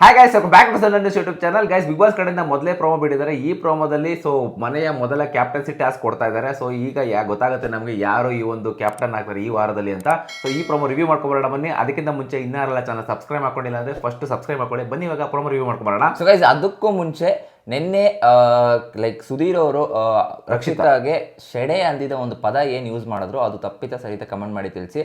Hi guys back to sun YouTube channel guys Bigg Boss ಕಡೆಯಿಂದ ಮೊದಲೇ promo ಬಿಟ್ಟಿದ್ದಾರೆ. ಈ ಪ್ರೋಮೋದಲ್ಲಿ ಸೊ ಮನೆಯ ಮೊದಲ ಕ್ಯಾಪ್ಟನ್ಸಿ ಟಾಸ್ಕ್ ಕೊಡ್ತಾ ಇದ್ದಾರೆ. ಸೊ ಈಗ ಯಾ, ಗೊತ್ತಾಗುತ್ತೆ ನಮಗೆ ಯಾರು ಈ ಒಂದು ಕ್ಯಾಪ್ಟನ್ ಆಗ್ತಾರೆ ಈ ವಾರದಲ್ಲಿ ಅಂತ. ಸೊ ಈ ಪ್ರೋಮೋ ರಿವ್ಯೂ ಮಾಡ್ಕೊಬರೋಣ ಬನ್ನಿ. ಅದಕ್ಕಿಂತ ಮುಂಚೆ ಇನ್ನಾರಲ್ಲ ಚಾನಲ್ ಸಬ್ಸ್ಕ್ರೈಬ್ ಮಾಡ್ಕೊಂಡಿಲ್ಲ ಅಂದ್ರೆ ಫಸ್ಟ್ ಸಬ್ಸ್ಕ್ರೈಬ್ ಮಾಡ್ಕೊಳ್ಳಿ. ಬನ್ನಿ ಇವಾಗ ಪ್ರೋಮೋ ರಿವ್ಯೂ ಮಾಡ್ಕೊಬರೋಣ. ಸೊ ಗೈಸ್ ಅದಕ್ಕೂ ಮುಂಚೆ ನಿನ್ನೆ ಲೈಕ್ ಸುಧೀರ್ ಅವರು ರಕ್ಷಿತಾಗೆ ಶೆಡೆ ಅಂದಿದ ಒಂದು ಪದ ಏನು ಯೂಸ್ ಮಾಡಿದ್ರು ಅದು ತಪ್ಪಿತ ಸಹಿತ ಕಮೆಂಟ್ ಮಾಡಿ ತಿಳಿಸಿ.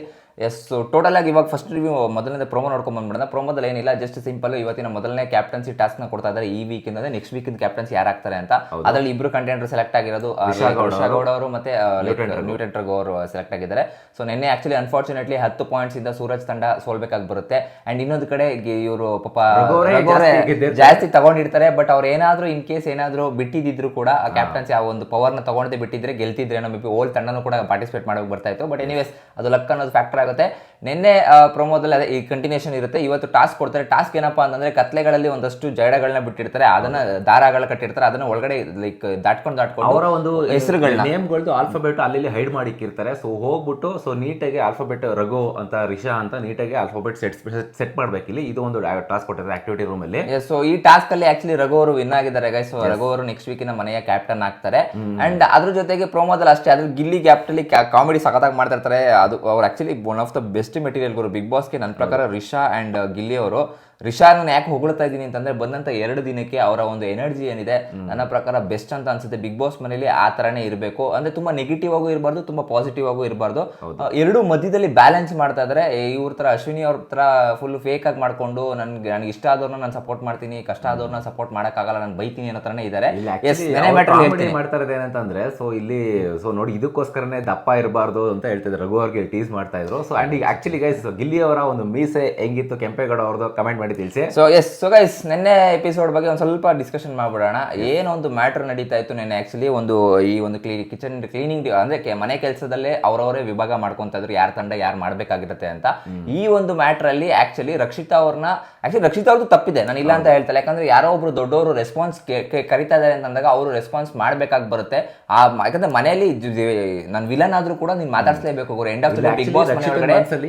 ಎಸ್ ಟೋಟಲ್ ಆಗಿ ಇವಾಗ ಫಸ್ಟ್ ರಿವ್ಯೂ ಮೊದಲನೇ ಪ್ರೋಮೋ ನೋಡ್ಕೊಂಡ್ ಬಂದ್ಬಿಡೋಣ. ಪ್ರೋಮೋದಲ್ಲಿ ಏನಿಲ್ಲ ಜಸ್ಟ್ ಸಿಂಪಲ್ ಇವತ್ತಿನ ಮೊದಲನೇ ಕ್ಯಾಪ್ಟನ್ಸಿ ಟಾಸ್ಕ್ನ ಕೊಡ್ತಾ ಇದ್ದಾರೆ. ಈ ವೀಕ್ ಇಂದ ನೆಕ್ಸ್ಟ್ ವೀಕ್ ಕ್ಯಾಪ್ಟನ್ಸಿ ಯಾರಾಗ್ತಾರೆ ಅಂತ ಅದರಲ್ಲಿ ಇಬ್ರು ಕಂಟೆಂಟರ್ ಸೆಲೆಕ್ಟ್ ಆಗಿರೋದು ಶಾಗೌಡ ಗೌಡ ಅವರು. ಮತ್ತೆ ನ್ಯೂಟೆಂಟರ್ ಅವರು ಸೆಲೆಕ್ಟ್ ಆಗಿದ್ದಾರೆ. ಸೊ ನಿನ್ನೆ ಆಕ್ಚುಲಿ ಅನ್ಫಾರ್ಚುನೇಟ್ಲಿ ಹತ್ತು ಪಾಯಿಂಟ್ಸ್ ಇಂದ ಸೂರಜ್ ತಂಡ ಸೋಲ್ಬೇಕಾಗಿ ಬರುತ್ತೆ. ಅಂಡ್ ಇನ್ನೊಂದು ಕಡೆ ಇವರು ಪಾಪ. ಜಾಸ್ತಿ ತಗೊಂಡಿರ್ತಾರೆ. ಬಟ್ ಅವ್ರು ಏನಾದ್ರೂ ಇನ್ ಕೇಸ್ ಏನಾದರೂ ಬಿಟ್ಟಿದ್ರು ಕೂಡ ಆ ಕ್ಯಾಪ್ಟನ್ಸಿ ಆ ಒಂದು ಪವರ್ನ ತಗೊಂಡೇ ಬಿಟ್ಟಿದ್ರೆ ಗೆಲ್ತಿದ್ರೆ ಏನೋ ಮೇ ಬಿ ಓಲ್ ತಂಡನೂ ಕೂಡ ಪಾರ್ಟಿಸಿಪೇಟ್ ಮಾಡೋಕೆ ಬರ್ತಾ ಇತ್ತು. ಬಟ್ ಎನಿವೇಸ್ ಅದು ಲಕ್ ಅನ್ನೋದು ಫ್ಯಾಕ್ಟರ್ ಆಗುತ್ತೆ. ನಿನ್ನೆ ಪ್ರೊಮೋದಲ್ಲಿ ಅದೇ ಈ ಕಂಟಿನ್ಯೂಷನ್ ಇರುತ್ತೆ. ಇವತ್ತು ಟಾಸ್ಕ್ ಕೊಡ್ತಾರೆ. ಟಾಸ್ಕ್ ಏನಪ್ಪಾ ಅಂತಂದ್ರೆ ಕತ್ಲೆಗಳಲ್ಲಿ ಒಂದಷ್ಟು ಜಡಗಳನ್ನ ಬಿಟ್ಟಿರ್ತಾರೆ. ಅದನ್ನ ದಾರಗಳ ಕಟ್ಟಿರ್ತಾರೆ. ಅದನ್ನ ಒಳಗಡೆ ಲೈಕ್ ದಾಟ್ಕೊಂಡು ದಾಟ್ಕೊಂಡು ಅವರ ಒಂದು ಹೆಸರುಗಳನ್ನ. ನೇಮ್ಗಳದ್ದು ಆಲ್ಫಾಬೆಟ್ ಅಲ್ಲಿ ಹೈಡ್ ಮಾಡಿಕ್ಕಿರ್ತಾರೆ. ಸೊ ಹೋಗ್ಬಿಟ್ಟು ಸೊ ನೀಟಾಗಿ ಆಲ್ಫಾಬೆಟ್ ರಘು ಅಂತ ರಿಷಾ ಅಂತ ನೀಟಾಗಿ ಆಲ್ಫಾಬೆಟ್ ಸೆಟ್ ಸೆಟ್ ಮಾಡ್ಬೇಕಿಲ್ಲಿ. ಇದು ಒಂದು ಟಾಸ್ಕ್ ಕೊಟ್ಟಿದ್ದಾರೆ ಆಕ್ಟಿವಿಟಿ ರೂಮ್ ಅಲ್ಲಿ. ಸೊ ಈ ಟಾಸ್ಕ್ ಅಲ್ಲಿ ಆಕ್ಚುಲಿ ರಘು ಅವರು ವಿನ್ ಆಗಿದ್ದಾರೆ. ಗೈಸ್ ಸೊ ರಘು ಅವರು ನೆಕ್ಸ್ಟ್ ವೀಕಿನ ಮನೆಯ ಕ್ಯಾಪ್ಟನ್ ಆಗ್ತಾರೆ. ಅಂಡ್ ಅದ್ರ ಜೊತೆಗೆ ಪ್ರೋಮೋದಲ್ಲಿ ಅಷ್ಟೇ ಅದ್ರ ಗಿಲ್ಲಿ ಗ್ಯಾಪ್ಟಲ್ಲಿ ಕಾಮಿಡಿ ಸಖತ್ತಾಗಿ ಮಾಡ್ತಾ ಇರ್ತಾರೆ ಅದು ಅವ್ರು actually one of the best material Guru. Big ಬಾಸ್ಗೆ ನನ್ನ ಪ್ರಕಾರ ರಿಷಾ ಅಂಡ್ ಗಿಲ್ಲಿ ಅವರು. ರಿಷಾನ ಯಾಕೆ ಹೊಗಳ್ತಾ ಇದ್ದೀನಿ ಅಂತಂದ್ರೆ ಬಂದಂತ ಎರಡು ದಿನಕ್ಕೆ ಅವರ ಒಂದು ಎನರ್ಜಿ ಏನಿದೆ ನನ್ನ ಪ್ರಕಾರ ಬೆಸ್ಟ್ ಅಂತ ಅನ್ಸುತ್ತೆ. ಬಿಗ್ ಬಾಸ್ ಮನೇಲಿ ಆ ತರನೇ ಇರಬೇಕು. ಅಂದ್ರೆ ತುಂಬಾ ನೆಗೆಟಿವ್ ಆಗು ಇರಬಾರ್ದು ತುಂಬಾ ಪಾಸಿಟಿವ್ ಆಗು ಇರಬಾರ್ದು. ಎರಡು ಮಧ್ಯದಲ್ಲಿ ಬ್ಯಾಲೆನ್ಸ್ ಮಾಡ್ತಾ ಇದ್ರೆ. ಇವ್ರ ತರ ಅಶ್ವಿನಿ ಅವ್ರ ತರ ಫುಲ್ ಫೇಕ್ ಆಗಿ ಮಾಡ್ಕೊಂಡು ನನ್ಗೆ ನನಗೆ ಇಷ್ಟ ಆದವ್ರನ್ನ ನಾನು ಸಪೋರ್ಟ್ ಮಾಡ್ತೀನಿ ಕಷ್ಟ ಆದವ್ರನ್ನ ಸಪೋರ್ಟ್ ಮಾಡಕ್ಕಾಗಲ್ಲ ನಾನು ಬೈತೀನಿ ಅನ್ನೋ ತರನೇ ಇದ್ದಾರೆ ಎಸ್ ನೆನೆ ಮ್ಯಾಟರ್ ಹೇಳ್ತೀನಿ. ಮಾಡ್ತಾ ಇರೋದು ಏನಂತಂದ್ರೆ ಸೊ ಇಲ್ಲಿ ಸೊ ನೋಡಿ ಇದಕ್ಕೋಸ್ಕರನೇ ದಪ್ಪ ಇರಬಾರ್ದು ಅಂತ ಹೇಳ್ತಿದ್ರು. ರಘು ಅವ್ರಿಗೆ ಟೀಸ್ ಮಾಡ್ತಾ ಇದ್ರು. ಸೊ ಅಂಡ್ ಈಗ ಆಕ್ಚುಲಿ ಗೈಸ್ ಗಿಲ್ಲಿ ಅವರ ಒಂದು ಮೀಸೆ ಹೆಂಗಿತ್ತು ಕೆಂಪೇಗೌಡ ಅವ್ರದ್ದು ಕಮೆಂಟ್ ಮಾಡಿ ತಿಳಿಸಿ. ಸೊ ಎಸ್ ಸೊ ಗೈಸ್ ನಿನ್ನೆ ಎಪಿಸೋಡ್ ಬಗ್ಗೆ ಒಂದು ಸ್ವಲ್ಪ ಡಿಸ್ಕಷನ್ ಮಾಡ್ಬಿಡೋಣ. ಏನೊಂದು ಮ್ಯಾಟರ್ ನಡೀತಾ ಇತ್ತು ನಿನ್ನೆ ಆಕ್ಚುಲಿ ಒಂದು ಈ ಒಂದು ಕ್ಲೀ ಕಿಚನ್ ಕ್ಲೀನಿಂಗ್ ಅಂದ್ರೆ ಮನೆ ಕೆಲಸದಲ್ಲೇ ಅವರವರೇ ವಿಭಾಗ ಮಾಡ್ಕೊಂತಿದ್ರು ಯಾರ ತಂಡ ಯಾರು ಮಾಡ್ಬೇಕಾಗಿರುತ್ತೆ ಅಂತ. ಈ ಒಂದು ಮ್ಯಾಟರ್ ಅಲ್ಲಿ ಆಕ್ಚುಲಿ ರಕ್ಷಿತಾ ಅವ್ರನ್ನ ಆಕ್ಚುಲಿ ರಕ್ಷಿತಾ ಅವ್ರದ್ದು ತಪ್ಪಿದೆ ನಾನು ಇಲ್ಲ ಅಂತ ಹೇಳ್ತಾರೆ ಯಾಕಂದ್ರೆ ಯಾರೋ ಒಬ್ರು ದೊಡ್ಡವರು ರೆಸ್ಪಾನ್ಸ್ ಕರಿತಾ ಇದಾರೆ ಅಂತಂದಾಗ ಅವರು ರೆಸ್ಪಾನ್ಸ್ ಮಾಡ್ಬೇಕಾಗಿ ಬರುತ್ತೆ. ಆ ಯಾಕಂದ್ರೆ ಮನೆಯಲ್ಲಿ ನಾನು ವಿಲನ್ ಆದ್ರೂ ಕೂಡ ನೀನ್ ಮಾತಾಡ್ಸ್ಲೇಬೇಕು ಎಂಡ್ ಆಫ್ ಬಿಗ್ ಬಾಸ್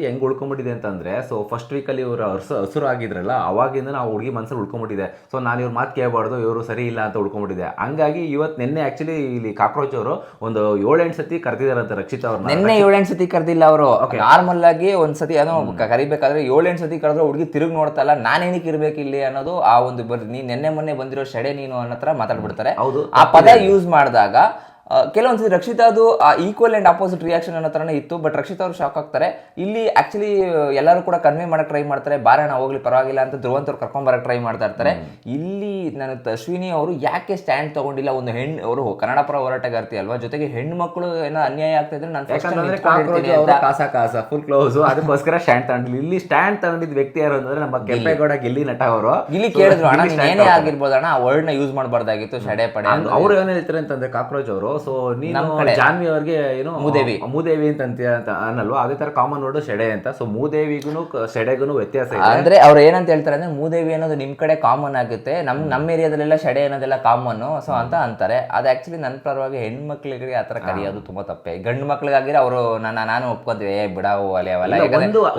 ಹೆಂಗ್ ಉಳ್ಕೊಂಡ್ಬಿಟ್ಟಿದೆ ಅಂತಂದ್ರೆ ಸೊ ಫಸ್ಟ್ ವೀಕ್ ಅಲ್ಲಿ ಇವರು ಹಸುರು ಹಸುರು ಆಗಿದ್ರಲ್ಲ ಅವಾಗಿಂದ ನಾವು ಹುಡುಗಿ ಮನಸ್ಸಲ್ಲಿ ಉಳ್ಕೊಂಬಿಟ್ಟಿದೆ. ಸೊ ನಾನು ಇವ್ರ ಮಾತು ಕೇಳಬಾರ್ದು ಇವರು ಸರಿ ಇಲ್ಲ ಅಂತ ಉಳ್ಕೊಂಬಿಟ್ಟಿದೆ. ಹಂಗಾಗಿ ಇವತ್ತು ನಿನ್ನೆ ಆ್ಯಕ್ಚುಲಿ ಇಲ್ಲಿ ಕಾಕ್ರೋಚ್ ಅವರು ಒಂದು ಏಳೆಂಟು ಸತಿ ಕರೆದಿದ್ದಾರಂತೆ ರಕ್ಷಿತಾ ಅವ್ರನ್ನ. ನಿನ್ನೆ ಏಳೆಂಟು ಸತಿ ಕರೆದಿಲ್ಲ ಅವರು. ನಾರ್ಮಲ್ ಆಗಿ ಒಂದು ಸತಿ ಏನೋ ಕರಿಬೇಕಾದ್ರೆ ಏಳೆಂಟು ಸತಿ ಕರೆದ್ರೆ ಹುಡುಗಿ ತಿರುಗಿ ನೋಡ್ತಲ್ಲ ನಾನು ಏನಕ್ಕೆ ಇರ್ಬೇಕು ಇಲ್ಲಿ ಅನ್ನೋದು ಆ ಒಂದು ಬರ್ ನೀ ನಿನ್ನೆ ಮೊನ್ನೆ ಬಂದಿರೋ ಶೆಡೆ ನೀನು ಅನ್ನೋ ಥರ ಮಾತಾಡ್ಬಿಡ್ತಾರೆ. ಹೌದು ಆ ಪದ ಯೂಸ್ ಮಾಡಿದಾಗ ಕೆಲವೊಂದ್ಸತಿ ರಕ್ಷಿತಾ ಅದು ಈಕ್ವಲ್ ಅಂಡ್ ಅಪೋಸಿಟ್ ರಿಯಾಕ್ಷನ್ ಅನ್ನೋ ಥರನೇ ಇತ್ತು ಬಟ್ ರಕ್ಷಿತಾ ಅವರು ಶಾಕ್ ಆಗ್ತಾರೆ. ಇಲ್ಲಿ ಆಕ್ಚುಲಿ ಎಲ್ಲರೂ ಕೂಡ ಕನ್ವೆ ಮಾಡೋಕೆ ಟ್ರೈ ಮಾಡ್ತಾರೆ. ಬಾರಣ ಹೋಗ್ಲಿ ಪರವಾಗಿಲ್ಲ ಅಂತ ಧ್ರುವಂತವ್ರು ಕರ್ಕೊಂಡ್ ಬರಕ್ ಟ್ರೈ ಮಾಡ್ತಾ ಇರ್ತಾರೆ. ಇಲ್ಲಿ ನಾನು ಅಶ್ವಿನಿ ಅವರು ಯಾಕೆ ಸ್ಟ್ಯಾಂಡ್ ತಗೊಂಡಿಲ್ಲ? ಒಂದು ಹೆಣ್ಣು ಅವರು ಕನ್ನಡ ಪರ ಹೋರಾಟಗಾರ್ತಿ ಅಲ್ವಾ? ಜೊತೆಗೆ ಹೆಣ್ಣು ಮಕ್ಕಳು ಏನೋ ಅನ್ಯಾಯ ಆಗ್ತಾ ಇದ್ರೆ ನಾನು ಕಾಸ ಕಾಸ ಫುಲ್ ಕ್ಲೋಸ್ ಅದಕ್ಕೋಸ್ಕರ ಸ್ಟ್ಯಾಂಡ್ ತಗೊಂಡಿಲ್ಲ ಇಲ್ಲಿ ಸ್ಟ್ಯಾಂಡ್ ತಗೊಂಡಿದ್ದ ವ್ಯಕ್ತಿ ಯಾರು ಅಂದ್ರೆ ನಮ್ಮ ಕೆಂಪೇಗೌಡ ಗಿಲ್ಲಿ ನಟ ಅವರು. ಇಲ್ಲಿ ಕೇಳಿದ್ರು ಅಣ್ಣ ಏನೇ ಆಗಿರ್ಬೋದು ಅಣ್ಣ ಆ ವರ್ಡ್ನ ಯೂಸ್ ಮಾಡಬಾರ್ದಾಗಿತ್ತು ಶಡೆ ಪಡೆ. ಅವ್ರು ಏನ್ ಹೇಳ್ತಾರೆ ಅಂತಂದ್ರೆ ಕಾಕ್ರೋಚ್ ಅವರು ಸೊ ನೀನು. ಜಾನ್ವಿ ಅವ್ರಿಗೆ ಏನು ಮೂದೇವಿ. ಮೂದೇವಿ ಅಂತ ಅಂತ ಅನ್ನಲ್ವಾ? ಅದೇ ತರ ಕಾಮನ್ ವರ್ಡ್ ಶೆಡೆ ಅಂತ. ಸೊ ಮೂದೇವಿಗೂ ಶೆಡೆಗೂ ವ್ಯತ್ಯಾಸ ಇದೆ. ಅಂದ್ರೆ ಅವ್ರು ಏನಂತ ಹೇಳ್ತಾರೆ ಅಂದ್ರೆ ಮೂದೇವಿ ಅನ್ನೋದು ನಿಮ್ ಕಡೆ ಕಾಮನ್ ಆಗುತ್ತೆ. ನಮ್ ನಮ್ಮ ಏರಿಯಾದಲ್ಲೆಲ್ಲ ಶಡೆ ಅನ್ನೋದೆಲ್ಲ ಕಾಮನ್ ಸೊ ಅಂತ ಅಂತಾರೆ. ಅದು ಆಕ್ಚುಲಿ ನನ್ನ ಪರವಾಗಿ ಹೆಣ್ಮಕ್ಳಿಗೆ ಆತರ ಕರೆಯೋದು ತುಂಬಾ ತಪ್ಪೆ. ಗಂಡು ಮಕ್ಳಿಗಾಗಿರೋ ಅವರು ನನ್ನ ನಾನು ಒಪ್ಕೊಂತೀವಿ ಏ ಬಿಡಾವು ಅಲೆ ಅವೆಲ್ಲ.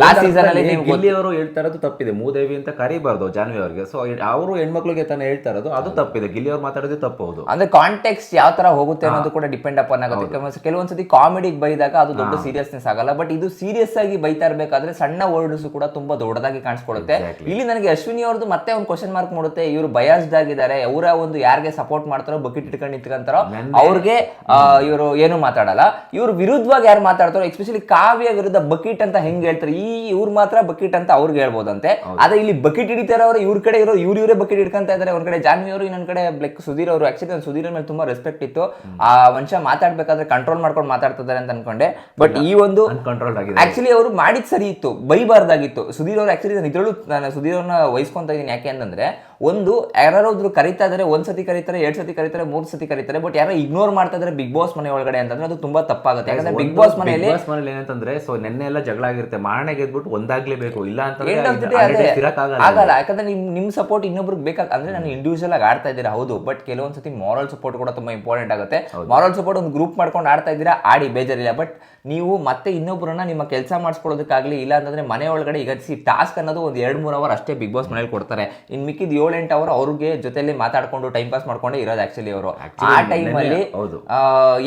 ಲಾಸ್ಟ್ ಸೀಸನ್ ಅಲ್ಲಿ ಅವರು ಹೇಳ್ತಾ ಇರೋದು ತಪ್ಪಿದೆ. ಮೂದೇವಿ ಅಂತ ಕರಿಬಾರ್ದು ಜಾನ್ವಿ ಅವ್ರಿಗೆ. ಸೊ ಅವರು ಹೆಣ್ಮಕ್ಳಿಗೆ ತಾನೇ ಹೇಳ್ತಾ ಇರೋದು ಅದು ತಪ್ಪಿದೆ. ಗಿಲ್ಲಿ ಅವ್ರು ಮಾತಾಡೋದು ತಪ್ಪು ಹೌದು. ಅಂದ್ರೆ ಕಾಂಟೆಕ್ಸ್ಟ್ ಯಾವ ತರ ಹೋಗುತ್ತೆ ಅನ್ನೋದು ಕೂಡ ಡಿಪೆಂಡ್ ಅಪ್ ಆಗುತ್ತೆ. ಕೆಲವೊಂದ್ಸ- ಕೆಲವೊಂದ್ಸತಿ ಕಾಮಿಡಿಗೆ ಬೈದಾಗ ಅದು ದೊಡ್ಡ ಸೀರಿಯಸ್ನೆಸ್ ಆಗಲ್ಲ. ಬಟ್ ಇದು ಸೀರಿಯಸ್ ಆಗಿ ಬೈತಾ ಇರಬೇಕಾದ್ರೆ ಸಣ್ಣ ವರ್ಡ್ಸ್ ಕೂಡ ತುಂಬಾ ದೊಡ್ಡದಾಗಿ ಕಾಣಿಸ್ಕೊಡುತ್ತೆ. ಇಲ್ಲಿ ನನಗೆ ಅಶ್ವಿನಿ ಅವ್ರದ್ದು ಮತ್ತೆ ಒಂದು ಕ್ವಶನ್ ಮಾರ್ಕ್ ಮಾಡುತ್ತೆ. ಇವರು ಬಯಾಸ್ಡ್ ಆಗಿದ್ದಾರೆ. ಅವರ ಒಂದು ಯಾರಿಗೆ ಸಪೋರ್ಟ್ ಮಾಡ್ತಾರೋ ಬಕೆಟ್ ಇಟ್ಕೊಂಡು ನಿಂತ್ಕೊಂತಾರೋ ಅವ್ರಿಗೆ ಇವರು ಏನು ಮಾತಾಡಲ್ಲ. ಇವ್ರ ವಿರುದ್ಧವಾಗಿ ಯಾರು ಮಾತಾಡ್ತಾರೋ ಎಸ್ಪೆಷಲಿ ಕಾವ್ಯ ವಿರುದ್ಧ ಬಕೆಟ್ ಅಂತ ಹೆಂಗ್ ಹೇಳ್ತಾರೆ ಈ ಇವ್ರು ಮಾತ್ರ ಬಕೆಟ್ ಅಂತ ಅವ್ರಿಗೆ ಹೇಳ್ಬೋದಂತೆ. ಅದೇ ಇಲ್ಲಿ ಬಕೆಟ್ ಹಿಡಿತಾರವ್ರು ಇವ್ರ ಕಡೆ ಇರೋ ಇವ್ರ ಇವರೇ ಬಕೆಟ್ ಹಿಡ್ಕೊಂತ ಇದಾರೆ ಒಂದ್ ಕಡೆ ಜಾನ್ವಿ ಅವರು ಇನ್ನೊಂದ್ ಕಡೆ ಲೈಕ್ ಸುಧೀರ್ ಅವರು. ಆಕ್ಚುಲಿ ಸುಧೀರ್ ಮೇಲೆ ತುಂಬಾ ರೆಸ್ಪೆಕ್ಟ್ ಇತ್ತು. ಆ ಮನುಷ್ಯ ಮಾತಾಡ್ಬೇಕಾದ್ರೆ ಕಂಟ್ರೋಲ್ ಮಾಡ್ಕೊಂಡು ಮಾತಾಡ್ತಿದ್ದಾರೆ ಅಂತ ಅನ್ಕೊಂಡೆ. ಬಟ್ ಈ ಒಂದು ಅನ್ಕಂಟ್ರೋಲ್ಡ್ ಆಗಿದೆ. ಆಕ್ಚುಲಿ ಅವರು ಮಾಡಿದ್ ಸರಿ ಇತ್ತು ಬೈಬಾರ್ದಾಗಿತ್ತು. ಸುಧೀರ್ ಅವರು ಆಕ್ಚುಲಿ ನಾನು ಇದ್ರಲ್ಲೂ ನಾನು ಸುಧೀರ್ ಅವ್ರನ್ನ ವಹಿಸ್ಕೊಂತ ಇದೀನಿ. ಯಾಕೆ ಅಂತಂದ್ರೆ ಒಂದು ಯಾರಾದ್ರೂ ಕರಿತಾ ಇದ್ರೆ ಒಂದ್ ಸತಿ ಕರೀತಾರೆ ಎರಡ್ ಸತಿ ಕರೀತಾರೆ ಮೂರ್ ಸತಿ ಕರೀತಾರೆ ಬಟ್ ಯಾರೋ ಇಗ್ನೋರ್ ಮಾಡ್ತಾ ಇದ್ರೆ ಬಿಗ್ ಬಾಸ್ ಮನೆ ಒಳಗಡೆ ಅಂತಂದ್ರೆ ಅದು ತುಂಬಾ ತಪ್ಪಾಗುತ್ತೆ. ಯಾಕಂದ್ರೆ ಬಿಗ್ ಬಾಸ್ ಮನೆಯಲ್ಲಿ ಬಾಸ್ ಮನೇಲಿ ಏನಂತಂದ್ರೆ ಸೊ ನೆನ್ನೆ ಎಲ್ಲ ಜಗಳ ಆಗಿರುತ್ತೆ. ಮಾರನೆ ಗೆದ್ಬಿಟ್ಟು ಒಂದಾಗ್ಲೇಬೇಕು. ಇಲ್ಲ ಅಂತಂದ್ರೆ. ಆಗಲ್ಲ ಯಾಕಂದ್ರೆ ನಿಮ್ ನಿಮ್ ಸಪೋರ್ಟ್ ಇನ್ನೊಬ್ರಿಗೆ ಬೇಕಾಗ ಅಂದ್ರೆ ನಾನು ಇಂಡಿವಿಜುವಲ್ ಆಗಿ ಆಡ್ತಾ ಇದ್ದೀರಾ ಹೌದು. ಬಟ್ ಕೆಲವೊಂದ್ಸತಿ ಮಾರಲ್ ಸಪೋರ್ಟ್ ಕೂಡ ತುಂಬಾ ಇಂಪಾರ್ಟೆಂಟ್ ಆಗುತ್ತೆ. ಮಾರಲ್ ಸಪೋರ್ಟ್ ಒಂದು ಗ್ರೂಪ್ ಮಾಡ್ಕೊಂಡು ಆಡ್ತಾ ಇದ್ದೀರಾ ಆಡಿ ಬೇಜಾರಿಲ್ಲ. ಬಟ್ ನೀವು ಮತ್ತೆ ಇನ್ನೊಬ್ಬರನ್ನ ನಿಮ್ಮ ಕೆಲಸ ಮಾಡಿಸ್ಕೊಳ್ಳೋದಕ್ಕಾಗಲಿ ಇಲ್ಲ ಅಂತಂದ್ರೆ ಮನೆ ಒಳಗಡೆ ಈಗ ಸಿ ಟಾಸ್ಕ್ ಅನ್ನೋದು ಒಂದು ಎರಡು ಮೂರು ಅವರ್ ಅಷ್ಟೇ ಬಿಗ್ ಬಾಸ್ ಮನೇಲಿ ಕೊಡ್ತಾರೆ. ಇನ್ ಮಿಕ್ಕಿದ ಏಳು ಎಂಟು ಅವರ್ ಅವ್ರಿಗೆ ಜೊತೆಲಿ ಮಾತಾಡ್ಕೊಂಡು ಟೈಮ್ ಪಾಸ್ ಮಾಡ್ಕೊಂಡೇ ಇರೋದು ಆಕ್ಚುಲಿ ಅವರು. ಆ ಟೈಮಲ್ಲಿ ಹೌದು.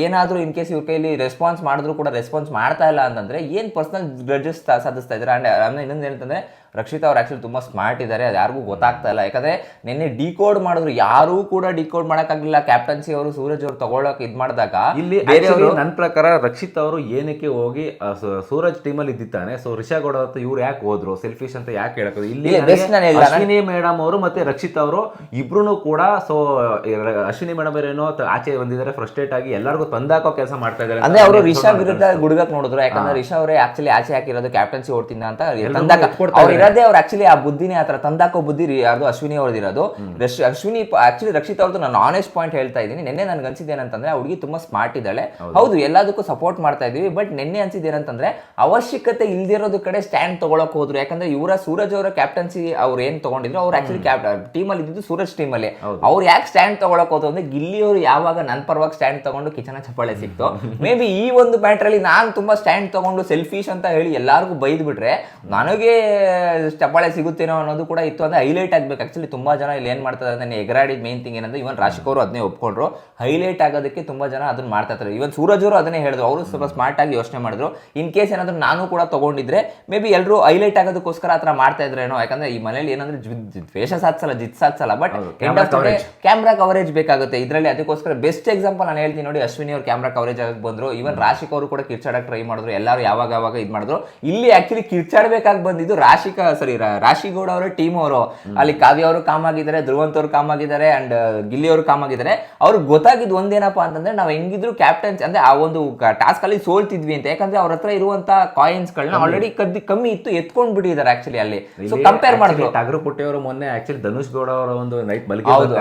ಏನಾದ್ರೂ ಇನ್ ಕೇಸ್ ಇವ್ರ ಕೈಲಿ ರೆಸ್ಪಾನ್ಸ್ ಮಾಡಿದ್ರು ಕೂಡ ರೆಸ್ಪಾನ್ಸ್ ಮಾಡ್ತಾ ಇಲ್ಲ ಅಂತಂದ್ರೆ ಏನು ಪರ್ಸನಲ್ ಗ್ರಜಸ್ ಸಾಧಿಸ್ತಾ ಇದ್ದಾರೆ? ಆಮೇಲೆ ಇನ್ನೊಂದು ಏನಂತಂದ್ರೆ ರಕ್ಷಿತಾ ಅವ್ರು ಆಕ್ಚುಲಿ ತುಂಬಾ ಸ್ಮಾರ್ಟ್ ಇದ್ದಾರೆ ಅದು ಯಾರಿಗೂ ಗೊತ್ತಾಗ್ತಾ ಇಲ್ಲ. ಯಾಕಂದ್ರೆ ನಿನ್ನೆ ಡಿಕೋಡ್ ಮಾಡಿದ್ರು ಯಾರೂ ಕೂಡ ಡಿಕೋಡ್ ಮಾಡೋಕ್ಕಾಗಲಿಲ್ಲ. ಕ್ಯಾಪ್ಟನ್ಸಿ ಅವರು ಸೂರಜ್ ಅವರು ತಗೊಳಕ್ ಇದು ಮಾಡಿದಾಗ ಇಲ್ಲಿ ಬೇರೆಯವರು ನನ್ನ ಪ್ರಕಾರ ರಕ್ಷಿತ್ ಅವರು ಏನಕ್ಕೆ ಹೋಗಿ ಸೂರಜ್ ಟೀಮಲ್ಲಿ ಇದ್ದಿದ್ದಾನೆ. ಇದ್ದಿತ್ತಾನೆ ಸೊ ರಿಷಾ ಗೌಡ ಅಂತ ಇವ್ರು ಯಾಕೆ ಹೋದ್ರು? ಸೆಲ್ಫಿಶ್ ಅಂತ ಯಾಕೆ ಹೇಳಕ್ ಇಲ್ಲಿ ಅಶ್ವಿನಿ ಮೇಡಮ್ ಅವರು ಮತ್ತೆ ರಕ್ಷಿತ್ ಅವರು ಇಬ್ರು ಕೂಡ ಸೊ ಅಶ್ವಿನಿ ಮೇಡಮ್ ಏನೋ ಆಚೆ ಬಂದಿದ್ದಾರೆ ಫ್ರಸ್ಟ್ರೇಟ್ ಆಗಿ ಎಲ್ಲರಿಗೂ ತಂದಾಕೋ ಕೆಲಸ ಮಾಡ್ತಾ ಇದ್ದಾರೆ ಅಂದರೆ ಅವರು ರಿಷಾ ವಿರುದ್ಧ ಗುಡುಗಕ್ಕೆ ನೋಡಿದ್ರು. ಯಾಕಂದ್ರೆ ರಿಷಾ ಅವರೇ ಆಕ್ಚುಲಿ ಆಚೆ ಹಾಕಿರೋದು ಕ್ಯಾಪ್ಟನ್ಸಿ ಓಡ್ತಿದ್ದ ಅಂತ ತಂದಾಕ ಅವ್ರು ಇರೋದೇ ಅವ್ರು ಆಕ್ಚುಲಿ ಆ ಬುದ್ಧಿನೇ ಆತರ ತಂದಾಕೋ ಬುದ್ಧಿ ಯಾರು ಯಾರ್ದು ಅಶ್ವಿನಿ ಅವ್ರದಿರೋದು ಇರೋದು. ಅಶ್ವಿನಿ ಆಕ್ಚುಲಿ ರಕ್ಷಿತ್ ಅವ್ರದ್ದು ನಾನು ಆನೆಸ್ಟ್ ಪಾಯಿಂಟ್ ಹೇಳ್ತಾ ಇದ್ದೀನಿ. ನಿನ್ನೆ ನನ್ಗೆ ಅನ್ಸಿದ್ದು ಏನಂತಂದ್ರೆ ಆ ಹುಡುಗಿ ತುಂಬಾ ಸ್ಮಾರ್ಟ್ ಇದ್ದಾಳೆ. ಹೌದು. ಎಲ್ಲದಕ್ಕೂ ಸಪೋರ್ಟ್ ಮಾಡ್ತಾ ಇದೀವಿ ಬಟ್ ನಿನ್ನೆ ಅನ್ಸಿದ್ದು ಏನಂತಂದ್ರೆ ಅವಶ್ಯಕತೆ ಇಲ್ದಿರೋದು ಕಡೆ ಸ್ಟ್ಯಾಂಡ್ ತಗೊಳಕ್ ಹೋದ್ರು. ಯಾಕಂದ್ರೆ ಇವರ ಸೂರಜ್ ಅವರ ಕ್ಯಾಪ್ಟನ್ಸಿ ಅವ್ರು ಏನ್ ತಗೊಂಡಿದ್ರು ಅವ್ರು ಆಕ್ಚುಲಿ ಟೀಮ್ ಅಲ್ಲಿ ಇದ್ದಿದ್ದು ಸೂರಜ್ ಟೀಮ್ ಅಲ್ಲಿ. ಅವ್ರು ಯಾಕೆ ಸ್ಟ್ಯಾಂಡ್ ತಗೊಳಕ್ ಹೋದ್ರು ಅಂದ್ರೆ ಗಿಲ್ಲಿ ಅವರು ಯಾವಾಗ ನನ್ ಪರವಾಗಿ ಸ್ಟ್ಯಾಂಡ್ ತಗೊಂಡು ಕಿಚನ ಚಪ್ಪಾಳೆ ಸಿಕ್ತು ಮೇ ಬಿ ಈ ಒಂದು ಮ್ಯಾಟ್ರಲ್ಲಿ ನಾನು ತುಂಬಾ ಸ್ಟ್ಯಾಂಡ್ ತಗೊಂಡು ಸೆಲ್ಫಿಶ್ ಅಂತ ಹೇಳಿ ಎಲ್ಲಾರ್ಗು ಬೈದ್ಬಿಟ್ರೆ ನನಗೆ ಚಪ್ಪಾಳೆ ಸಿಗುತ್ತೇನೋ ಅನ್ನೋದು ಕೂಡ ಇತ್ತು. ಅಂದ್ರೆ ಹೈಲೈಟ್ ಆಗ್ಬೇಕು. ಆ್ಯಕ್ಚುಲಿ ತುಂಬಾ ಜನ ಇಲ್ಲಿ ಏನ್ ಮಾಡ್ತಾರೆ ಅಂದ್ರೆ ಎಗರಾಡಿದ ಮೇನ್ ಥಿಂಗ್ ಏನಂದ್ರೆ ಇವನ್ ರಾಶಿಕ್ ಅವರು ಅದನ್ನೇ ಒಪ್ಕೊಂಡ್ರು. ಹೈಲೈಟ್ ಆಗೋದಕ್ಕೆ ತುಂಬಾ ಜನ ಅದನ್ನ ಮಾಡ್ತಾ ಇರ್ತಾರೆ ಇವನ್ ಸೂರಜ್ ಅವರು ಅದನ್ನೇ ಹೇಳಿದ್ರು. ಅವರು ಸ್ವಲ್ಪ ಸ್ಮಾರ್ಟ್ ಆಗಿ ಯೋಚನೆ ಮಾಡಿದ್ರು. ಇನ್ ಕೇಸ್ ಏನಾದ್ರು ನಾನು ಕೂಡ ತಗೊಂಡಿದ್ರೆ ಮೇ ಬಿ ಎಲ್ಲರೂ ಹೈಲೈಟ್ ಆಗೋದಕ್ಕೋಸ್ಕರ ಆ ಥರ ಮಾಡ್ತಾ ಇದ್ರೇನೋ. ಯಾಕಂದ್ರೆ ಈ ಮನೇಲಿ ಏನಂದ್ರೆ ದ್ವೇಷ ಸಾಧಿಸಲ್ಲ ಜಿತ್ ಸಾಧಿಸಲ್ಲ. ಬಟ್ ಕ್ಯಾಮ್ರಾ ಕವರೇಜ್ ಬೇಕಾಗುತ್ತೆ. ಇದರಲ್ಲಿ ಅದಕ್ಕೋಸ್ಕರ ಬೆಸ್ಟ್ ಎಕ್ಸಾಂಪಲ್ ನಾನು ಹೇಳ್ತೀನಿ ನೋಡಿ ಅಶ್ವಿನಿ ಅವ್ರು ಕ್ಯಾಮ್ರಾ ಕವರೇಜ್ ಆಗಿ ಬಂದ್ರು. ಇವನ್ ರಾಶಿಕ್ ಅವರು ಕೂಡ ಕಿರ್ಚಾಡಕ್ಕೆ ಟ್ರೈ ಮಾಡಿದ್ರು. ಎಲ್ಲರೂ ಯಾವಾಗ ಯಾವಾಗ ಇದು ಮಾಡಿದ್ರು. ಇಲ್ಲಿ ಆಕ್ಚುಲಿ ಕಿರ್ಚಾಡ್ಬೇಕಾಗಿ ಬಂದಿದ್ದು ರಾಶಿಕಾ ಸರಿ ರಾಶಿಗೌಡ ಅವರ ಟೀಮ್ ಅವರು. ಅಲ್ಲಿ ಕಾವ್ಯ ಅವರು ಕಾಮ್ ಆಗಿದ್ದಾರೆ ಧ್ರುವಂತ್ ಅವರು ಕಾಮ್ ಆಗಿದ್ದಾರೆ ಅಂಡ್ ಗಿಲ್ಲಿ ಅವರು ಕಾಮ್ ಆಗಿದ್ದಾರೆ. ಅವ್ರಿಗೆ ಗೊತ್ತಾಗಿದ್ದು ಒಂದೇನಪ್ಪ ಅಂತಂದ್ರೆ ನಾವು ಹೆಂಗಿದ್ರು ಕ್ಯಾಪ್ಟನ್ಸ್ ಅಂದ್ರೆ ಆ ಒಂದು ಟಾಸ್ಕ್ ಅಲ್ಲಿ ಸೋಲ್ತಿದ್ವಿ ಅಂತ. ಯಾಕಂದ್ರೆ ಅವ್ರ ಹತ್ರ ಇರುವಂತ ಕಾಯಿನ್ಸ್ ಗಳನ್ನ ಆಲ್ರೆಡಿ ಕದ್ದಿ ಕಮ್ಮಿ ಇತ್ತು ಎತ್ಕೊಂಡ್ ಬಿಟ್ಟಿದ್ದಾರೆ ಆಕ್ಚುಲಿ ಅಲ್ಲಿ. ಸೊ ಕಂಪೇರ್ ಮಾಡಿದ್ರು ಟಗರು ಪುಟ್ಟಿ ಅವರು ಮೊನ್ನೆ ಆಕ್ಚುಲಿ ಧನುಷ್ ಗೌಡ ಅವರ ಒಂದು ನೈಟ್ ಬಲಿಕೆ ಹೌದು,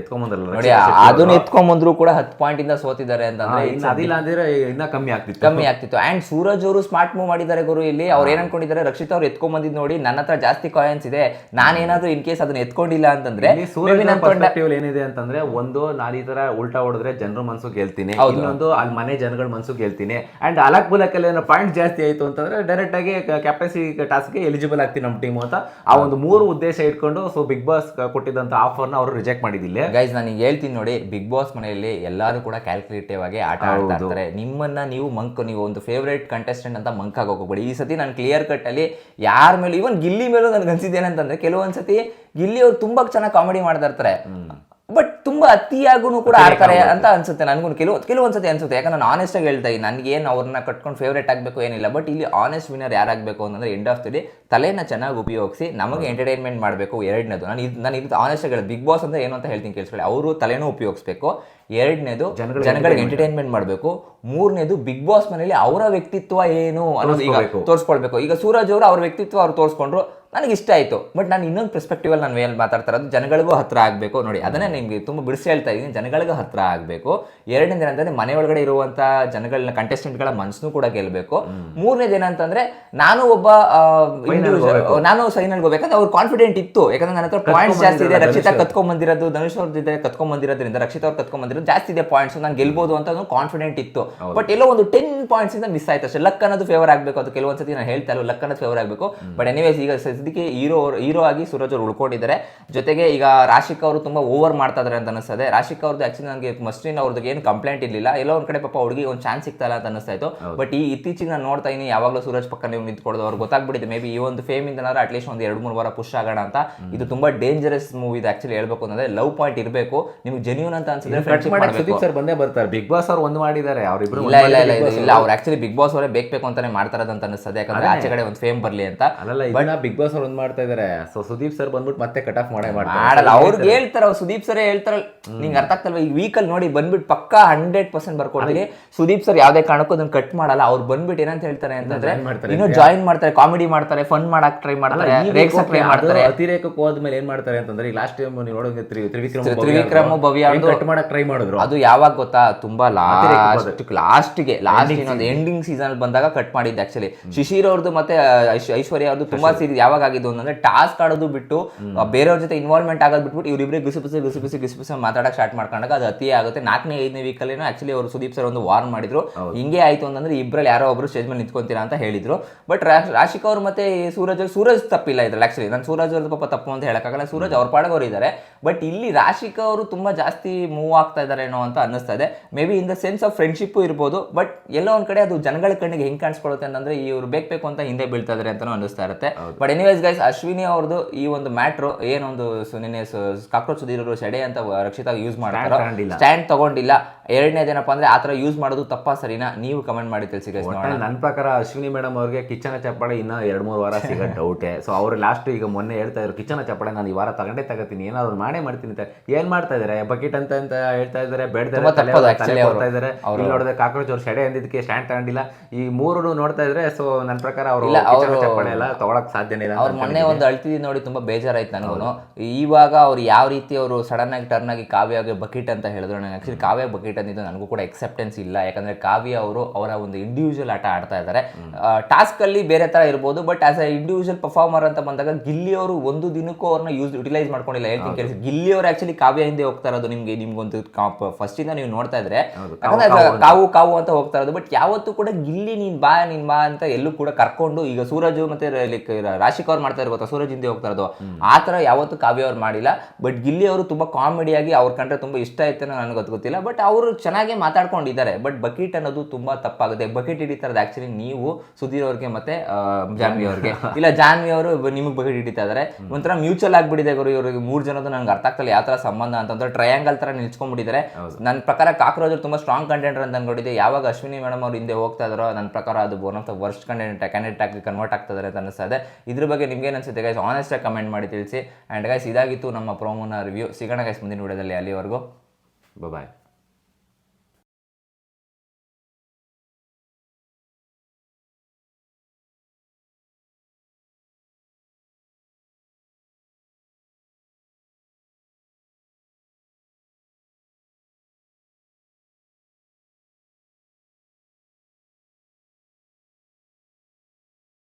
ಎತ್ಕೊಂಡ್ ಬಂದ್ರಲ್ಲ ಹೋಗಿ ನೋಡಿ ಅದನ್ನ ಎತ್ಕೊಂಡ್ ಬಂದ್ರು ಕೂಡ ಹತ್ತು ಪಾಯಿಂಟ್ ಇಂದ ಸೋತಿದ್ದಾರೆ ಅಂತಂದ್ರೆ ಅದಿಲ್ಲ ಅಂದ್ರೆ ಇನ್ನ ಕಮ್ಮಿ ಆಗ್ತಿತ್ತು. ಕಮ್ಮಿ ಆಗ್ತಿತ್ತು. ಅಂಡ್ ಸೂರಜ್ ಅವರು ಸ್ಮಾರ್ಟ್ ಮೂವ್ ಮಾಡಿದ್ದಾರೆ ಗುರು ಇಲ್ಲಿ. ಅವ್ರು ಏನ್ ಅನ್ಕೊಂಡಿದ್ದಾರೆ ರಕ್ಷಿತ್ ಅವ್ರು ಎತ್ಕೊಂಡ್ ನೋಡಿ ನನ್ನ ಹತ್ರ ಜಾಸ್ತಿ ಕಾಯಿನ್ಸ್ ಇದೆ ನಾನೇನಾದ್ರೂ ಇನ್ ಕೇಸ್ ಅದನ್ನ ಎತ್ಕೊಂಡಿಲ್ಲ ಅಂತಂದ್ರೆ ಏನಿದೆ ಅಂತಂದ್ರೆ ಒಂದು ನಾನು ಈ ತರ ಉಲ್ಟಾ ಹೊಡೆದ್ರೆ ಜನರ ಮನ್ಸು ಗೆಲ್ತೀನಿ ಇನ್ನೊಂದು ಅಲ್ಲಿ ಮನೆ ಜನಗಳ ಮನ್ಸು ಗೆಲ್ತೀನಿ ಅಂಡ್ ಅಲಕ್ ಬುಲಕಲ್ಲಿ ಏನೋ ಪಾಯಿಂಟ್ ಜಾಸ್ತಿ ಆಯ್ತು ಅಂತಂದ್ರೆ ಡೈರೆಕ್ಟ್ ಆಗಿ ಕ್ಯಾಪ್ಟನ್ಸಿ ಟಾಸ್ಕ್ಗೆ ಎಲಿಜಿಬಲ್ ಆಗ್ತೀನಿ ನಮ್ಮ ಟೀಮ್ ಅಂತ ಆ ಒಂದು ಮೂರು ಉದ್ದೇಶ ಇಟ್ಕೊಂಡು ಸೊ ಬಿಗ್ ಬಾಸ್ ಕೊಟ್ಟಿದ್ದಂತ ಆಫರ್ನ ಅವರು ರಿಜೆಕ್ಟ್ ಮಾಡಿದಿಲ್ಲ. ಗೈಸ್ ನಾನು ಹೇಳ್ತೀನಿ ನೋಡಿ ಬಿಗ್ ಬಾಸ್ ಮನೆಯಲ್ಲಿ ಎಲ್ಲರೂ ಕೂಡ ಕ್ಯಾಲ್ಕುಲೇಟಿವ್ ಆಗಿ ಆಟ ಆಡ್ತಾ ಇರ್ತಾರೆ. ನಿಮ್ಮನ್ನ ನೀವು ಮಂಕ್ ನೀವು ಒಂದು ಫೇವ್ರೇಟ್ ಕಂಟೆಸ್ಟೆಂಟ್ ಅಂತ ಮಂಕ್ ಆಗಿ ಹೋಗ್ಬೇಡಿ. ಈ ಸತಿ ನಾನು ಕ್ಲಿಯರ್ ಕಟ್ ಅಲ್ಲಿ ಯಾರ ಮೇಲೂ ಈವನ್ ಗಿಲ್ಲಿ ಮೇಲೂ ನನ್ಗೆ ಅನ್ಸಿದ್ದೇನಂತಂದ್ರೆ ಕೆಲವೊಂದ್ಸತಿ ಗಿಲ್ಲಿ ಅವ್ರು ತುಂಬಾ ಚೆನ್ನಾಗಿ ಕಾಮಿಡಿ ಮಾಡ್ತಾ ಇರ್ತಾರೆ. ಬಟ್ ತುಂಬಾ ಅತಿಯಾಗೂ ಕೂಡ ಆಡ್ತಾರೆ ಅಂತ ಅನ್ಸುತ್ತೆ ನನಗೂ. ಕೆಲವು ಕೆಲವೊಂದ್ಸತಿ ಅನ್ಸುತ್ತೆ. ಯಾಕಂದ್ರೆ ನಾನು ಆನೆಸ್ಟ್ ಆಗಿ ಹೇಳ್ತಾ ಇದ್ದೀನಿ. ನನಗೆ ಏನು ಅವ್ರನ್ನ ಕಟ್ಕೊಂಡು ಫೇವ್ರೇಟ್ ಆಗಬೇಕು ಏನಿಲ್ಲ. ಬಟ್ ಇಲ್ಲಿ ಆನೆಸ್ಟ್ ವಿನರ್ ಯಾರಾಗಬೇಕು ಅಂತಂದ್ರೆ ಎಂಡ್ ಆಫ್ ದ ಡೇ ತಲೆನ ಚೆನ್ನಾಗಿ ಉಪಯೋಗಿಸಿ ನಮಗೆ ಎಂಟರ್ಟೈನ್ಮೆಂಟ್ ಮಾಡಬೇಕು ಎರಡನೇದು. ನಾನು ಇದು ನಾನು ಇದು ಆನೆಸ್ಟ್ ಆಗಿ ಬಿಗ್ ಬಾಸ್ ಅಂದ್ರೆ ಏನು ಅಂತ ಹೇಳ್ತೀನಿ ಕೇಳಿಸ್ಕೊಳ್ಳಿ. ಅವರು ತಲೆನೂ ಉಪಯೋಗಿಸ್ಬೇಕು. ಎರಡನೇದು ಜನಗಳಿಗೆ ಎಂಟರ್ಟೈನ್ಮೆಂಟ್ ಮಾಡಬೇಕು. ಮೂರನೇದು ಬಿಗ್ ಬಾಸ್ ಮನೇಲಿ ಅವರ ವ್ಯಕ್ತಿತ್ವ ಏನು ಅನ್ನೋದು ಈಗ. ತೋರಿಸ್ಕೊಳ್ಬೇಕು. ಈಗ ಸೂರಜ್ ಅವರು ಅವ್ರ ವ್ಯಕ್ತಿತ್ವ ಅವ್ರು ತೋರಿಸ್ಕೊಂಡ್ರು. ನನಗೆ ಇಷ್ಟ ಆಯ್ತು. ಬಟ್ ನಾನು ಇನ್ನೊಂದು ಪರ್ಸ್ಪೆಕ್ಟಿವಲ್ಲಿ ನಾನು ಏನು ಮಾತಾಡ್ತಾ ಇರೋದು ಜನಗಳಿಗೂ ಹತ್ರ ಆಗಬೇಕು ನೋಡಿ. ಅದನ್ನೇ ನಿಮಗೆ ತುಂಬ ಬಿಡಿಸಿ ಹೇಳ್ತಾ ಇದ್ದೀನಿ. ಜನಗಳಿಗೂ ಹತ್ರ ಆಗಬೇಕು. ಎರಡನೇದು ಏನಂತಂದ್ರೆ ಮನೆ ಒಳಗಡೆ ಇರುವಂಥ ಜನಗಳನ್ನ ಕಂಟೆಸ್ಟೆಂಟ್ಗಳ ಮನಸ್ಸನ್ನು ಕೂಡ ಗೆಲ್ಲಬೇಕು ಮೂರನೇದು ಏನಂತಂದ್ರೆ ನಾನು ಒಬ್ಬ ನಾನು ಸೈನಲ್ಲಿ ಹೋಗ್ಬೇಕಂದ್ರೆ ಅವ್ರು ಕಾನ್ಫಿಡೆಂಟ್ ಇತ್ತು. ಯಾಕಂದ್ರೆ ನನ್ನ ಹತ್ರ ಪಾಯಿಂಟ್ಸ್ ಜಾಸ್ತಿ ಇದೆ. ರಕ್ಷಿತಾ ಕತ್ಕೊಂಬಂದಿರೋದು ಧನುಷ್ ಅವ್ರದ್ದಿದೆ ಕತ್ಕೊಂಡ್ಬಂದಿರೋದ್ರಿಂದ ಬಂದಿರೋದ್ರಿಂದ ರಕ್ಷಿತಾ ಅವ್ರು ಕತ್ಕೊಂಡ್ ಬಂದಿರೋದು ಜಾಸ್ತಿ ಇದೆ ಪಾಯಿಂಟ್ಸ್ ನಾನು ಗೆಲ್ಬೋದು ಅಂತ ಒಂದು ಕಾನ್ಫಿಡೆಂಟ್ ಇತ್ತು. ಬಟ್ ಎಲ್ಲೋ ಒಂದು ಟೆನ್ ಪಾಯಿಂಟ್ಸ್ ಇಂದ ಮಿಸ್ ಆಯ್ತು. ಅಷ್ಟೇ ಲಕ್ ಅನ್ನೋದು ಫೇವರ್ ಆಗಬೇಕು. ಅದು ಕೆಲವೊಂದ್ಸತಿ ನಾನು ಹೇಳ್ತಾ ಇಲ್ಲ ಲಕ್ ಅನ್ನೋದು ಫೇವರ್ ಆಗಬೇಕು. ಬಟ್ ಎನಿವೇಸ್ ಈಗ ಸದ್ಯಕ್ಕೆ ಹೀರೋ ಹೀರೋ ಆಗಿ ಸೂರಜ್ ಅವರು ಉಳ್ಕೊಂಡಿದ್ದಾರೆ. ಜೊತೆಗೆ ಈಗ ರಾಶಿಕ್ ಅವರು ತುಂಬಾ ಓವರ್ ಮಾಡ್ತಾ ಇದಾರೆ ಅಂತ ಅನಿಸ್ತದೆ ರಾಶಿಕ್ ಅವ್ರದ್ದು ಆಕ್ಚುಲಿ ನನಗೆ ಮಸ್ಟಿನ್ ಅವ್ರದ್ದು ಏನು ಕಂಪ್ಲೇಂಟ್ ಇರಲಿಲ್ಲ. ಎಲ್ಲೋ ಒಂದ್ ಕಡೆ ಪಾಪ ಹುಡುಗಿ ಒಂದು ಚಾನ್ಸ್ ಸಿಗ್ತಾ ಇಲ್ಲ ಅಂತ ಅನಿಸ್ತಾ ಇತ್ತು. ಬಟ್ ಈ ಇತ್ತೀಚೆಗೆ ನಾನು ನೋಡ್ತಾ ಇದ್ದೀನಿ ಯಾವಾಗಲೂ ಸೂರಜ್ ಪಕ್ಕ ನೀವು ನಿಂತ್ಕೊಳ್ಳೋದು ಅವ್ರು ಗೊತ್ತಾಗ್ಬಿಟ್ಟಿದೆ. ಮೇ ಬಿ ಈ ಒಂದು ಫೇಮ್ ಇಂದನಾರ ಅಟ್ಲೀಸ್ಟ್ ಒಂದು ಎರಡು ಮೂರು ವಾರ ಪುಷ್ ಆಗೋಣ ಅಂತ. ಇದು ತುಂಬಾ ಡೇಂಜರಸ್ ಮೂವಿ ಇದೆ ಆಕ್ಚುಲಿ ಹೇಳ್ಬೇಕು ಅಂದ್ರೆ ಲವ್ ಪಾಯಿಂಟ್ ಇರಬೇಕು. ನಿಮ್ಗೆ ಜೆನ್ಯೂನ್ ಅಂತ ಅನ್ಸಿದ್ರೆ ಸುದೀಪ್ ಸರ್ ಬಂದೇ ಬರ್ತಾರೆ. ಬಿಗ್ ಬಾಸ್ ಅವ್ರು ಒಂದು ಮಾಡಿದ್ದಾರೆ. ಅವ್ರಿಬ್ರು ಇಲ್ಲ ಇಲ್ಲ ಇಲ್ಲ ಇಲ್ಲ, ಅವ್ರು ಆಕ್ಚುಲಿ ಬಿಗ್ ಬಾಸ್ ಅವರೇ ಬೇಕು ಬೇಕು ಅಂತಾನೆ ಮಾಡ್ತಾರದಂತ ಅಂತ ಅನಿಸ್ತದೆ ಯಾಕಂದ್ರೆ ಆಚೆ ಕಡೆ ಒಂದು ಫೇಮ್ ಬರಲಿ ಅಂತ. ಅಲ್ಲ ಬಿಗ್ ಬಾಸ್ ಅವ್ರು ಒಂದ್ ಮಾಡ್ತಾ ಇದಾರೆ. ಸೊ ಸುದೀಪ್ ಸರ್ ಬಂದ್ಬಿಟ್ಟು ಮತ್ತೆ ಕಟ್ ಆಫ್ ಮಾಡೇ ಮಾಡ್ತಾರೆ. ಮಾಡಲ್ಲ ಅವ್ರಿಗೆ ಹೇಳ್ತಾರೆ ಅವ್ರು ಸುದೀಪ್ ಸರ್ ಹೇಳ್ತಾರಲ್ಲ. ನಿಂಗೆ ಅರ್ಥ ಆಗ್ತಲ್ವಾ? ಈ ವೀಕಲ್ ನೋಡಿ ಬಂದ್ಬಿಟ್ಟು ಪಕ್ಕಾ ಹಂಡ್ರೆಡ್ ಪರ್ಸೆಂಟ್ ಬರ್ಕೊಡ್ತೀನಿ. ಸುದೀಪ್ ಸರ್ ಯಾವ್ದೇ ಕಾರಣಕ್ಕೂ ಅದನ್ನ ಕಟ್ ಮಾಡಲ್ಲ. ಅವ್ರು ಬಂದ್ಬಿಟ್ಟು ಏನಂತ ಹೇಳ್ತಾರೆ ಅಂತಂದ್ರೆ join ಮಾಡ್ತಾರೆ ಇನ್ನು ಜಾಯಿನ್ ಮಾಡ್ತಾರೆ ಕಾಮಿಡಿ ಮಾಡ್ತಾರೆ ಫನ್ ಮಾಡಕ್ ಟ್ರೈ ಮಾಡ್ತಾರೆ ಅತಿರೇಕ ಟ್ರೈ ಮಾಡ್ತಾರೆ. ಅತಿರೇಕಕ್ಕೆ ಹೋದ್ಮೇಲೆ ಏನ್ ಮಾಡ್ತಾರೆ ಅಂತಂದ್ರೆ ಈಗ ಲಾಸ್ಟ್ ಟೈಮ್ ನೀವು ನೋಡೋದು ತ್ರಿ- ತ್ರಿವಿಕ್ರಮ್ ತ್ರಿವಿಕ್ರಮ್ ಭವ್ಯ ಅವ್ರ್ದು- ಕಟ್ ಮಾಡಕ್ ಟ್ರೈ ಮಾಡಿದ್ರು? ಅದು ಯಾವಾಗ ಗೊತ್ತಾ? ತುಂಬಾ ಲಾಸ್ಟ್ ಲಾಸ್ಟ್ಗೆ ಲಾಸ್ಟ್ ಇನ್ನೊಂದು ಎಂಡಿಂಗ್ ಸೀಸನ್ ಬಂದಾಗ ಕಟ್ ಮಾಡಿದ್ದೆ ಆಕ್ಚುಲಿ ಶಿಶಿರ್ ಅವ್ರದ್ದು ಮತ್ತೆ ಐಶ್- ಐಶ್ವರ್ಯ ಅವ್ರದ್ದು ತುಂಬಾ ಸೀರೀಸ್ ಯಾವಾಗ ಆಗಿದ್ದು ಅಂತಂದ್ರೆ ಟಾಸ್ಕ್ ಆಡೋದು ಬಿಟ್ಟು ಬೇರೆಯವ್ರ ಜೊತೆ ಇನ್ವಾಲ್ವ್ಮೆಂಟ್ ಆಗೋದು ಬಿಟ್ಬಿಟ್ಟು ಇವ್ರಿಬ್ರಿಗೆ ಗುಸು ಗುಸು ಗುಸು ಗುಸು ಗುಸು ಗುಸು ಮಾತಾಡಕ್ ಸ್ಟಾರ್ಟ್ ಮಾಡ್ಕೊಂಡಾಗ ಅದು ಅತಿ ಆಗುತ್ತೆ. ನಾಲ್ಕನೇ ಐದನೇ ವೀಕಲ್ಲಿ ಆಕ್ಚುಲಿ ಅವರು ಸುದೀಪ್ ಸರ್ ಒಂದು ವಾರ್ನ್ ಮಾಡಿದ್ರು. ಹಿಂಗೆ ಆಯ್ತು ಅಂತಂದ್ರೆ ಇಬ್ಬರಲ್ಲಿ ಯಾರೋ ಒಬ್ರು ಸ್ಟೇಜ್ ಮೇಲೆ ನಿಂತ್ಕೊಂತೀರಾ ಅಂತ ಹೇಳಿದ್ರು. ಬಟ್ ರಾಶಿಕ್ ಅವ್ರು ಮತ್ತೆ ಈ ಸೂರಜ್ ಅವ್ರು- ಸೂರಜ್ ತಪ್ಪಿಲ್ಲ ಇದ್ರಲ್ಲಿ ಆಕ್ಚುಲಿ ನಾನು ಸೂರಜ್ ಅವ್ರದ್ದು ಪಾಪ ತಪ್ಪು ಅಂತ ಹೇಳಕ್ಕಾಗಲ್ಲ. ಸೂರಜ್ ಅವ್ರ ಪಾಡಗೋರು ಇದ್ದಾರೆ ಬಟ್ ಇಲ್ಲಿ ರಾಶಿಕ್ ಅವರು ತುಂಬಾ ಜಾಸ್ತಿ ಮೂವ್ ಆಗ್ತಾ ಇದ್ದಾರೆ ಏನೋ ಅಂತ ಅನ್ನಿಸ್ತಾ ಇದೆ. Maybe in the sense of friendship ಇರ್ಬೋದು. ಬಟ್ ಎಲ್ಲೋ ಒಂದ್ ಕಡೆ ಅದು ಜನಗಳ ಕಣ್ಣಿಗೆ ಹೆಂಗ್ ಕಾಣಿಸ್ಕೊಳ್ಳುತ್ತೆ ಅಂತಂದ್ರೆ ಇವ್ರು ಬೇಕು ಬೇಕು ಅಂತ ಹಿಂದೆ ಬೀಳ್ತಾ ಇದಾರೆ ಅಂತಾನು ಅನ್ನಿಸ್ತಾ ಇರುತ್ತೆ. ಬಟ್ ಎನಿವೇಸ್ ಗೈಸ್ ಅಶ್ವಿನಿ ಅವ್ರದ್ದು ಈ ಒಂದು ಮ್ಯಾಟ್ರು ಏನೊಂದು ನಿನ್ನೆ ಕಾಕ್ರೋಚ್ ಸುದೀರರು ಸೆಡೆ ಅಂತ ರಕ್ಷಿತ ಯೂಸ್ ಮಾಡ್ತಾರೋ. ಸ್ಟ್ಯಾಂಡ್ ತಗೊಂಡಿಲ್ಲ. ಎರಡನೇದೇನಪ್ಪ ಅಂದ್ರೆ ಆತರ ಯೂಸ್ ಮಾಡೋದು ತಪ್ಪಾ ಸರಿನಾ? ನೀವು ಕಮೆಂಟ್ ಮಾಡಿ ತಿಳಿಸಿ ಗೈಸ್ ನನ್ನ ಪ್ರಕಾರ ಅಶ್ವಿನಿ ಮೇಡಮ್ ಅವ್ರಿಗೆ ಕಿಚನ ಚಪ್ಪಾಳೆ ಇನ್ನ ಎರಡ್ ಮೂರು ವಾರ ಸಿಗೋ ಡೌಟೆ ಸೊ ಅವ್ರು ಲಾಸ್ಟ್ ಈಗ ಮೊನ್ನೆ ಹೇಳ್ತಾ ಇದ್ರು ಕಿಚನ ಚಪ್ಪಾಳೆ ನಾನು ಈ ವಾರ ತಗೊಂಡೇ ತಗೋತೀನಿ. ಏನಾದ್ರು ಮಾಡೇ ಮಾಡ್ತೀನಿ ಅಂತ. ಏನ್ ಮಾಡ್ತಾ ಇದಾರೆ ಬಕೆಟ್ ಅಂತ ಅಂತ ಹೇಳ್ತಾ ಇದಾರೆ ಅವ್ರು. ಇದಾರೆ ಇಲ್ಲಿ ನೋಡಿದ್ರೆ ಕಾಕ್ರೋಚ್ ಅವ್ರು ಸೆಡೆ ಅಂದಿದ್ದಕ್ಕೆ ಸ್ಟ್ಯಾಂಡ್ ತಗೊಂಡಿಲ್ಲ. ಈ ಮೂರು ನೋಡ್ತಾ ಇದ್ರೆ ಸೊ ನನ್ನ ಪ್ರಕಾರ ಅವರು ಅವ್ರು- ಚಪ್ಪಾಳೆ ಎಲ್ಲ ತಗೊಳಕ್ ಸಾಧ್ಯನೇ ಇಲ್ಲ. ಅವ್ರು ಮೊನ್ನೆ ಒಂದು ಅಳ್ತಿದ್ದು ನೋಡಿ ತುಂಬಾ ಬೇಜಾರಾಯ್ತು ನನಗೂ ಇವಾಗ ಅವ್ರು ಯಾವ ರೀತಿ ಅವರು ಸಡನ್ ಆಗಿ ಟರ್ನ್ ಆಗಿ ಕಾವ್ಯಗೆ ಬಕೆಟ್ ಅಂತ ಹೇಳಿದ್ರು ನನಗೆ ಆಕ್ಚುಲಿ ಕಾವ್ಯ ಬಕೆಟ್ ಅಂದಿದ್ದು ನನಗೂ ಕೂಡ ಎಕ್ಸೆಪ್ಟೆನ್ಸ್ ಇಲ್ಲ. ಯಾಕಂದ್ರೆ ಕಾವ್ಯ ಅವರು ಅವರ ಒಂದು ಇಂಡಿವಿಜುವಲ್ ಆಟ ಆಡ್ತಾ ಇದ್ದಾರೆ. ಟಾಸ್ಕ್ ಅಲ್ಲಿ ಬೇರೆ ತರ ಇರ್ಬೋದು but as a individual performer ಅಂತ ಬಂದಾಗ ಗಿಲ್ಲಿ ಅವರು ಒಂದು ದಿನಕ್ಕೂ ಅವ್ರನ್ನ ಯೂಸ್ ಯುಟಿಲೈಸ್ ಮಾಡ್ಕೊಂಡಿಲ್ಲ. ಹೇಳ್ತೀನಿ ಕೇಳಿಸಿ. ಗಿಲ್ಲಿ ಅವರು ಆಕ್ಚುಲಿ ಕಾವ್ಯ ಹಿಂದೆ ಹೋಗ್ತಾ ಇರೋದು ನಿಮ್ಗೆ ನಿಮ್ಗೊಂದು ಫಸ್ಟ್ ಇಂದ ನೀವು ನೋಡ್ತಾ ಇದ್ರೆ. ಕಾವು ಕಾವು ಅಂತ. ಹೋಗ್ತಾ ಇರೋದು. ಬಟ್ ಯಾವತ್ತೂ ಕೂಡ ಗಿಲ್ಲಿ ನೀನ್ ಬಾ ನೀನ್ ಬಾ ಅಂತ ಎಲ್ಲೂ ಕೂಡ ಕರ್ಕೊಂಡು ಈಗ ಸೂರಜ್ ಮತ್ತೆ ಲೈಕ್ ರಾಶಿಕ್ ಅವ್ರು ಮಾಡ್ತಾ ಇರೋ ಗೊತ್ತಾ ಸೂರಜ್ ಹಿಂದೆ ಹೋಗ್ತಾ ಇರೋದು. ಆ ಥರ ಯಾವತ್ತೂ ಕಾವ್ಯ ಅವ್ರು ಮಾಡಿಲ್ಲ. ಬಟ್ ಗಿಲ್ಲಿ ಅವರು ತುಂಬಾ ಕಾಮಿಡಿಯಾಗಿ ಅವ್ರ ಕಂಡ್ರೆ ತುಂಬಾ ಇಷ್ಟ ಆಯ್ತು ನನಗೆ ಗೊತ್ತು ಗೊತ್ತಿಲ್ಲ. ಬಟ್ ಅವರು ಚೆನ್ನಾಗಿ ಮಾತಾಡ್ಕೊಂಡಿದ್ದಾರೆ. ಬಟ್ ಬಕೀಟ್ ಅನ್ನೋದು ತುಂಬಾ ತಪ್ಪಾಗುತ್ತೆ. ಬಕೆಟ್ ಹಿಡಿತಾರದು ಆಕ್ಚುಲಿ ನೀವು ಸುಧೀರ್ ಅವ್ರಿಗೆ ಮತ್ತೆ ಜಾನ್ವಿ ಅವ್ರಿಗೆ. ಇಲ್ಲ ಜಾನ್ವಿ ಅವರು ನಿಮಗೆ ಬಕೆಟ್ ಹಿಡಿತಾ ಇದಾರೆ. ಒಂಥರ ಮ್ಯೂಚುವಲ್ ಆಗಿಬಿಟ್ಟಿದೆ ಗುರು ಇವ್ರಿಗೆ. ಮೂರು ಜನದ್ದು ನನಗೆ ಅರ್ಥ ಆಗ್ತಲ್ಲ ಯಾವ ಥರ ಸಂಬಂಧ ಅಂತಂದ್ರೆ ಟ್ರಯಾಂಗಲ್ ತರ ನಿಲ್ಸ್ಕೊಂಡ್ಬಿಟ್ಟಿದ್ದಾರೆ. ನನ್ನ ಪ್ರಕಾರ ಕಾಕ್ರೋಜ್ ತುಂಬಾ ಸ್ಟ್ರಾಂಗ್ ಕಂಟೆಂಟರ್ ಅಂತ ಅನ್ಕೊಂಡಿದ್ದೆ. ಯಾವಾಗ ಅಶ್ವಿನಿ ಮೇಡಮ್ ಅವ್ರು ಹಿಂದೆ ಹೋಗ್ತಾ ಇದಾರೋ ನನ್ನ ಪ್ರಕಾರ ಅದು one of the worst content candidate ಆಗಿ ಕನ್ವರ್ಟ್ ಆಗ್ತಾ ಇದಾರೆ ಅಂತ ಅನಿಸ್ತಾ ಇದೆ. ಇದ್ರ ಬಗ್ಗೆ ನಿಮ್ಗೆ ಅನಿಸುತ್ತೆ ಗೈಸ್ ಆನೆಸ್ಟಾಗಿ ಕಮೆಂಟ್ ಮಾಡಿ ತಿಳಿಸಿ. ಅಂಡ್ ಗೈಸ್ ಇದಾಗಿತ್ತು ನಮ್ಮ ಪ್ರೋಮೋನ ರಿವ್ಯೂ ಸಿಗೋಣ ಗೈಸ್ ಮುಂದಿನ ವಿಡಿಯೋದಲ್ಲಿ ಅಲ್ಲಿವರೆಗೂ. ಬಾಯ್